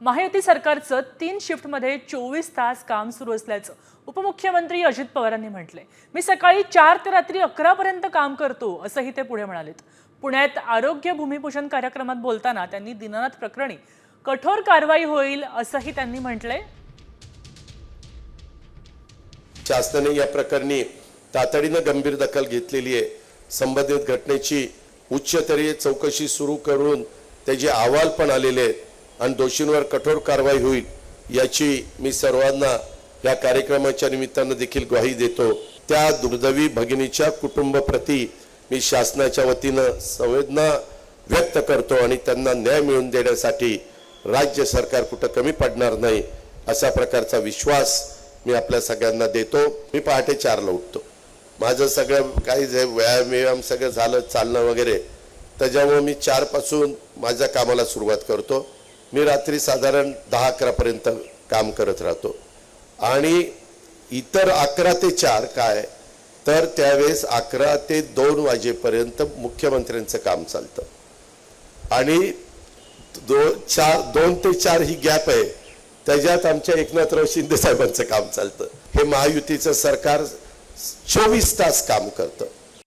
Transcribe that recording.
महायुती सरकारचं तीन शिफ्टमध्ये चोवीस तास काम सुरू असल्याचं उपमुख्यमंत्री अजित पवारांनी म्हटलंय. मी सकाळी चार ते रात्री अकरापर्यंत काम करतो असंही ते पुढे म्हणालेत. पुण्यात आरोग्य भूमिपूजन कार्यक्रमात बोलताना त्यांनी दिनानाथ प्रकरणी कठोर कारवाई होईल असंही त्यांनी म्हटलंय. शासनाने या प्रकरणी तातडीनं गंभीर दखल घेतलेली आहे. संबंधित घटनेची उच्चस्तरीय चौकशी सुरू करून त्याचे अहवाल पण आलेले आहेत. आणि दोषींवर कठोर कारवाई होईल याची मी सर्वांना या कार्यक्रमाच्या निमित्तानं देखील ग्वाही देतो. त्या दुर्दैवी भगिनीच्या कुटुंबप्रती मी शासनाच्या वतीनं संवेदना व्यक्त करतो आणि त्यांना न्याय मिळवून देण्यासाठी राज्य सरकार कुठं कमी पडणार नाही अशा प्रकारचा विश्वास मी आपल्या सगळ्यांना देतो. मी पहाटे चारला उठतो. माझं सगळं काही जे व्यायाम व्यायाम सगळं झालं चालणं वगैरे त्याच्यामुळे मी चारपासून माझ्या कामाला सुरुवात करतो. मी रात्री साधारण दहा अकरापर्यंत काम करत राहतो. आणि इतर अकरा ते चार काय तर त्यावेळेस अकरा ते दोन वाजेपर्यंत मुख्यमंत्र्यांचं काम चालतं. आणि दो चार दोन ते चार ही गॅप आहे त्याच्यात आमच्या एकनाथराव शिंदे साहेबांचं काम चालतं. हे महायुतीचं सरकार चोवीस तास काम करतं.